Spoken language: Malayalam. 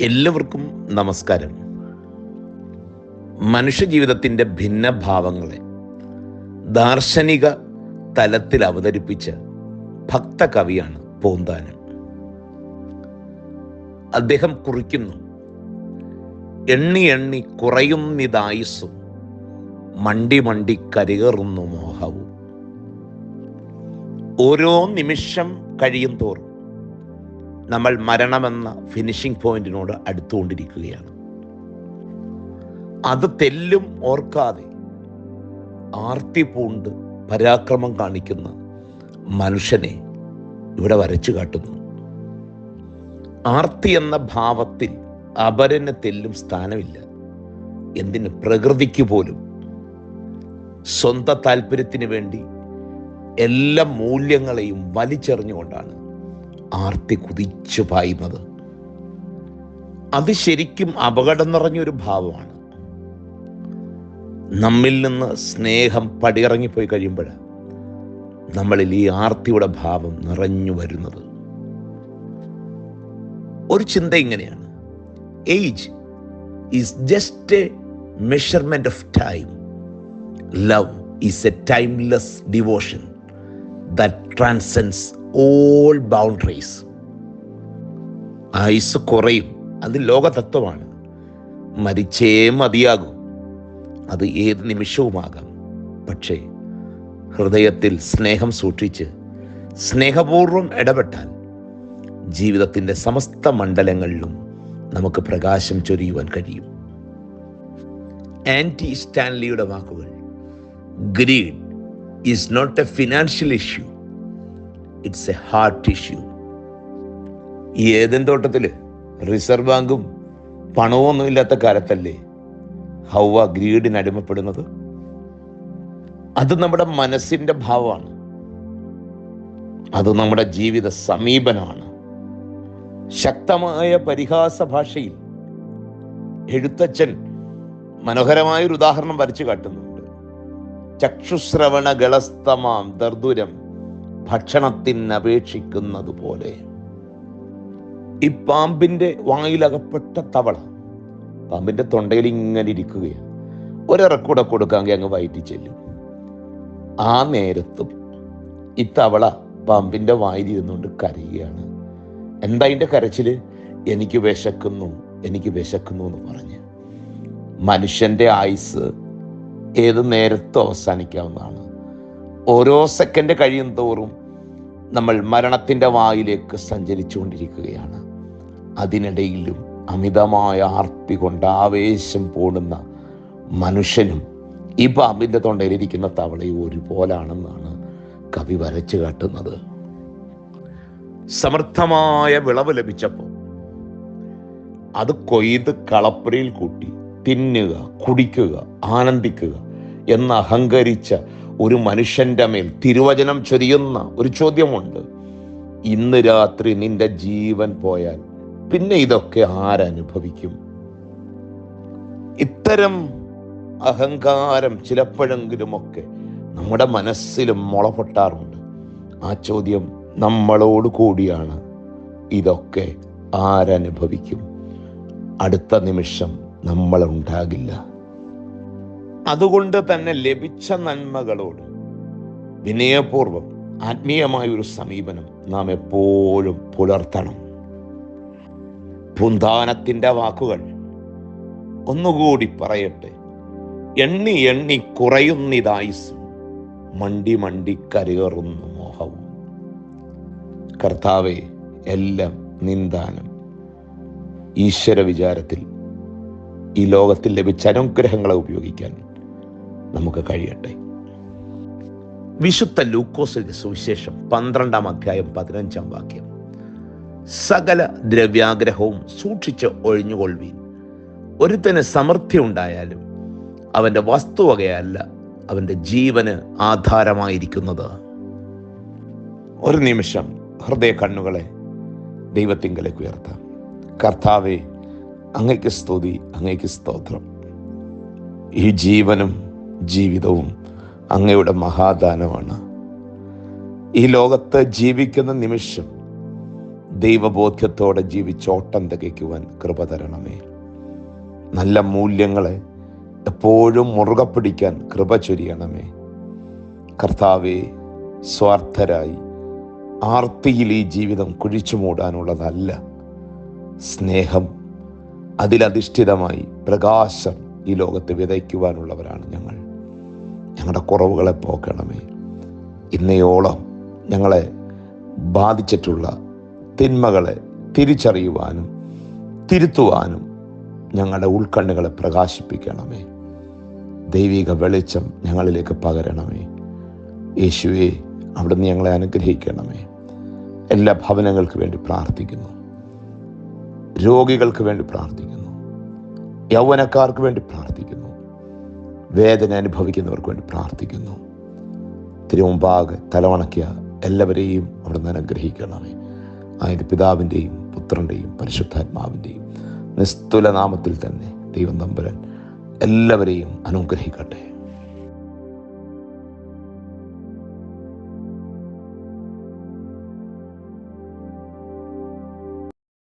എല്ലാവർക്കും നമസ്കാരം. മനുഷ്യജീവിതത്തിന്റെ ഭിന്നഭാവങ്ങളെ ദാർശനിക തലത്തിൽ അവതരിപ്പിച്ച ഭക്ത കവിയാണ് പൂന്താനം. അദ്ദേഹം കുറിക്കുന്നു എണ്ണി എണ്ണി കുറയുന്നിതായുസ്സും മണ്ടി മണ്ടി കരുകറുന്നു മോഹവും. ഓരോ നിമിഷം കഴിയും തോറും നമ്മൾ മരണമെന്ന ഫിനിഷിംഗ് പോയിന്റിനോട് അടുത്തുകൊണ്ടിരിക്കുകയാണ്. അത് തെല്ലും ഓർക്കാതെ ആർത്തി പൂണ്ട് പരാക്രമം കാണിക്കുന്ന മനുഷ്യനെ ഇവിടെ വരച്ചു കാട്ടുന്നു. ആർത്തി എന്ന ഭാവത്തിൽ അപരന് തെല്ലും സ്ഥാനമില്ല. എന്തിന്? പ്രകൃതിക്ക് പോലും. സ്വന്തം താല്പര്യത്തിന് വേണ്ടി എല്ലാ മൂല്യങ്ങളെയും വലിച്ചെറിഞ്ഞുകൊണ്ടാണ്. ആർത്തി കുതിച്ചു പായുന്നത്. അത് ശരിക്കും അപകടം നിറഞ്ഞൊരു ഭാവമാണ്. നമ്മിൽ നിന്ന് സ്നേഹം പടിയിറങ്ങിപ്പോയി കഴിയുമ്പോൾ നമ്മളിൽ ഈ ആർത്തിയുടെ ഭാവം നിറഞ്ഞു വരുന്നത്. ഒരു ചിന്ത ഇങ്ങനെയാണ്. Age is just a measurement of time love is a timeless devotion that transcends all boundaries ആയുസ് കുറയും. അത് ലോകതത്വമാണ്. മരിച്ചേ മതിയാകും. അത് ഏത് നിമിഷവുമാകാം. പക്ഷേ ഹൃദയത്തിൽ സ്നേഹം സൂക്ഷിച്ച് സ്നേഹപൂർവം ഇടപെട്ടാൽ ജീവിതത്തിന്റെ സമസ്ത മണ്ഡലങ്ങളിലും നമുക്ക് പ്രകാശം ചൊരിയുവാൻ കഴിയും. ആന്റി സ്റ്റാൻലിയുടെ വാക്കുകൾ greed is not a financial issue it's a heart issue ഈ ഏതൻ തോട്ടത്തിൽ റിസർവ് ബാങ്കും പണവും ഇല്ലാത്ത കാലത്തല്ലേ ഹൗവ ഗ്രീഡിന് അടിമപ്പെടുന്നത്? അത് നമ്മുടെ മനസ്സിന്റെ ഭാവമാണ്. അത് നമ്മുടെ ജീവിത സമീപനമാണ്. ശക്തമായ പരിഹാസ ഭാഷയിൽ എഴുത്തച്ഛൻ മനോഹരമായൊരു ഉദാഹരണം വരച്ചു കാട്ടുന്നുണ്ട്. ചക്ഷുശ്രവണ ഗളസ്തമാം ദർദുരം ഭക്ഷണത്തിന് അപേക്ഷിക്കുന്നത് പോലെ ഈ പാമ്പിന്റെ വായിലകപ്പെട്ട തവള പാമ്പിന്റെ തൊണ്ടയിൽ ഇങ്ങനെ ഇരിക്കുകയാണ്. ഒരിറക്കൂടെ കൊടുക്കാമെങ്കിൽ അങ്ങ് വയറ്റി ചെല്ലും. ആ നേരത്തും ഈ തവള പാമ്പിന്റെ വായിലിരുന്നുകൊണ്ട് കരയുകയാണ്. എന്താ അതിന്റെ കരച്ചിൽ? എനിക്ക് വിശക്കുന്നു എനിക്ക് വിശക്കുന്നു എന്ന് പറഞ്ഞ്. മനുഷ്യന്റെ ആയുസ് ഏത് നേരത്തും അവസാനിക്കാവുന്നതാണ്. ഓരോ സെക്കൻഡ് കഴിയും തോറും നമ്മൾ മരണത്തിന്റെ വായിലേക്ക് സഞ്ചരിച്ചുകൊണ്ടിരിക്കുകയാണ്. അതിനിടയിലും അമിതമായ ആർത്തി കൊണ്ട് ആവേശം പോടുന്ന മനുഷ്യനും ഈ പാമ്പിന്റെ തൊണ്ടയിലിരിക്കുന്ന തവളയും ഒരുപോലാണെന്നാണ് കവി വരച്ചു കാട്ടുന്നത്. സമർത്ഥമായ വിളവ് ലഭിച്ചപ്പോൾ അത് കൊയ്ത് കളപ്പുരയിൽ കൂട്ടി തിന്നുക കുടിക്കുക ആനന്ദിക്കുക എന്ന് അഹങ്കരിച്ച ഒരു മനുഷ്യന്റെ മേൽ തിരുവചനം ചൊരിയുന്ന ഒരു ചോദ്യമുണ്ട്. ഇന്ന് രാത്രി നിന്റെ ജീവൻ പോയാൽ പിന്നെ ഇതൊക്കെ ആരനുഭവിക്കും? ഇത്തരം അഹങ്കാരം ചിലപ്പോഴെങ്കിലുമൊക്കെ നമ്മുടെ മനസ്സിലും മുളപൊട്ടാറുണ്ട്. ആ ചോദ്യം നമ്മളോട് കൂടിയാണ്. ഇതൊക്കെ ആരനുഭവിക്കും. അടുത്ത നിമിഷം നമ്മൾ ഉണ്ടാകില്ല. അതുകൊണ്ട് തന്നെ ലഭിച്ച നന്മകളോട് വിനയപൂർവം ആത്മീയമായ ഒരു സമീപനം നാം എപ്പോഴും പുലർത്തണം. പുന്താനത്തിന്റെ വാക്കുകൾ ഒന്നുകൂടി പറയട്ടെ. എണ്ണി എണ്ണി കുറയുന്നിതായുസും മണ്ടി മണ്ടി കരകയറുന്നു മോഹവും. കർത്താവെ എല്ലാം നിന്ദാനം. ഈശ്വര വിചാരത്തിൽ ഈ ലോകത്തിൽ ലഭിച്ച അനുഗ്രഹങ്ങളെ ഉപയോഗിക്കാൻ നമുക്ക് കഴിയട്ടെ. വിശുദ്ധ ലൂക്കോസിന്റെ സുവിശേഷം പന്ത്രണ്ടാം അധ്യായം പതിനഞ്ചാം വാക്യം. സകല ദ്രവ്യാഗ്രഹവും സൂക്ഷിച്ച് ഒഴിഞ്ഞുകൊള്ളുവീൻ. ഒരുത്തന് സമൃദ്ധി ഉണ്ടായാലും അവന്റെ വസ്തുവകയല്ല അവന്റെ ജീവന് ആധാരമായിരിക്കുന്നത്. ഒരു നിമിഷം ഹൃദയ കണ്ണുകളെ ദൈവത്തിങ്കലേക്ക് ഉയർത്താം. കർത്താവെ അങ്ങയ്ക്ക് സ്തുതി അങ്ങയ്ക്ക് സ്തോത്രം. ഈ ജീവനും ജീവിതവും അങ്ങയുടെ മഹാദാനമാണ്. ഈ ലോകത്ത് ജീവിക്കുന്ന നിമിഷം ദൈവബോധ്യത്തോടെ ജീവിച്ചോട്ടം തികയ്ക്കുവാൻ കൃപ തരണമേ. നല്ല മൂല്യങ്ങളെ എപ്പോഴും മുറുകെ പിടിക്കാൻ കൃപ ചൊരിയണമേ. കർത്താവെ സ്വാർത്ഥരായി ആർത്തിയിൽ ഈ ജീവിതം കുഴിച്ചു മൂടാനുള്ളതല്ല. സ്നേഹം അതിലധിഷ്ഠിതമായി പ്രകാശം ഈ ലോകത്ത് വിതയ്ക്കുവാനുള്ളവരാണ് ഞങ്ങൾ. ഞങ്ങളുടെ കുറവുകളെ പോക്കണമേ. ഇന്നയോളം ഞങ്ങളെ ബാധിച്ചിട്ടുള്ള തിന്മകളെ തിരിച്ചറിയുവാനും തിരുത്തുവാനും ഞങ്ങളുടെ ഉൾക്കണ്ണുകളെ പ്രകാശിപ്പിക്കണമേ. ദൈവിക വെളിച്ചം ഞങ്ങളിലേക്ക് പകരണമേ. യേശുവെ അവിടുന്ന് ഞങ്ങളെ അനുഗ്രഹിക്കണമേ. എല്ലാ ഭവനങ്ങൾക്ക് വേണ്ടി പ്രാർത്ഥിക്കുന്നു. രോഗികൾക്ക് വേണ്ടി പ്രാർത്ഥിക്കുന്നു. യൗവനക്കാർക്ക് വേണ്ടി പ്രാർത്ഥിക്കുന്നു. വേദന അനുഭവിക്കുന്നവർക്ക് വേണ്ടി പ്രാർത്ഥിക്കുന്നു. തിരുമുമ്പാകെ തലവണക്കിയ എല്ലാവരെയും അവിടെ നിന്ന് അനുഗ്രഹിക്കണമേ. ആയത് പിതാവിന്റെയും പുത്രന്റെയും പരിശുദ്ധാത്മാവിന്റെയും നിസ്തുല നാമത്തിൽ തന്നെ ദൈവം നമ്പുരൻ എല്ലാവരെയും അനുഗ്രഹിക്കട്ടെ.